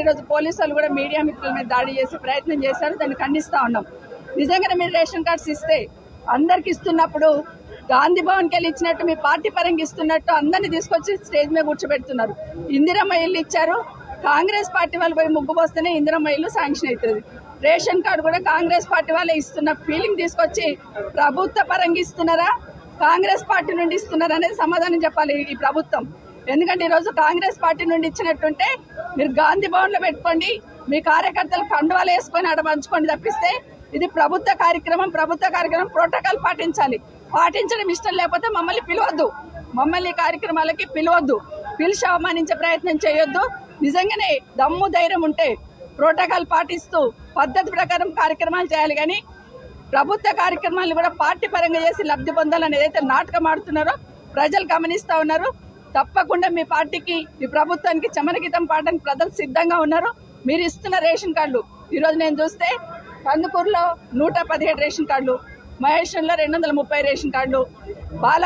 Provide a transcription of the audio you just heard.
ఈరోజు పోలీసులు కూడా మీడియా మిత్రుల మీద దాడి చేసే ప్రయత్నం చేశారు. దాన్ని ఖండిస్తా ఉన్నాం. నిజంగానే మీరు రేషన్ కార్డ్స్ ఇస్తే అందరికి ఇస్తున్నప్పుడు గాంధీ భవన్కి వెళ్ళి ఇచ్చినట్టు మీ పార్టీ పరంగా ఇస్తున్నట్టు అందరిని తీసుకొచ్చి స్టేజ్ మీద కూర్చోబెడుతున్నారు. ఇందిరమ్మ ఇల్లు ఇచ్చారు. కాంగ్రెస్ పార్టీ వాళ్ళు పోయి ముగ్గు పోస్తేనే ఇందిరమ్మ ఇల్లు శాంక్షన్ అవుతుంది. రేషన్ కార్డు కూడా కాంగ్రెస్ పార్టీ వాళ్ళే ఇస్తున్న ఫీలింగ్ తీసుకొచ్చి ప్రభుత్వ పరంగా ఇస్తున్నారా? కాంగ్రెస్ పార్టీ నుండి ఇస్తున్నారా అనేది సమాధానం చెప్పాలి ఈ ప్రభుత్వం. ఎందుకంటే ఈరోజు కాంగ్రెస్ పార్టీ నుండి ఇచ్చినట్టుంటే మీరు గాంధీ భవన్లో పెట్టుకోండి మీ కార్యకర్తలు కండువాలు వేసుకొని ఆడ పంచుకోండి తప్పిస్తే ఇది ప్రభుత్వ కార్యక్రమం ప్రభుత్వ కార్యక్రమం ప్రోటోకాల్ పాటించాలి. పాటించడం ఇష్టం లేకపోతే మమ్మల్ని పిలవద్దు. మమ్మల్ని ఈ కార్యక్రమాలకి పిలవద్దు. పిలిచి అవమానించే ప్రయత్నం చేయొద్దు. నిజంగానే దమ్ము ధైర్యం ఉంటే ప్రోటోకాల్ పాటిస్తూ పద్ధతి ప్రకారం కార్యక్రమాలు చేయాలి కానీ ప్రభుత్వ కార్యక్రమాలను కూడా పార్టీ పరంగా చేసి లబ్ధి పొందాలని ఏదైతే నాటకం ఆడుతున్నారో ప్రజలు గమనిస్తూ ఉన్నారు. తప్పకుండా మీ పార్టీకి మీ ప్రభుత్వానికి చమనగీతం పాడడానికి ప్రజలు సిద్ధంగా ఉన్నారు. మీరు ఇస్తున్న రేషన్ కార్డులు. ఈరోజు నేను చూస్తే కందుకూరులో నూట పదిహేడు రేషన్ కార్డులు మహేశ్వరంలో రెండు వందల ముప్పై రేషన్ కార్డులు బాల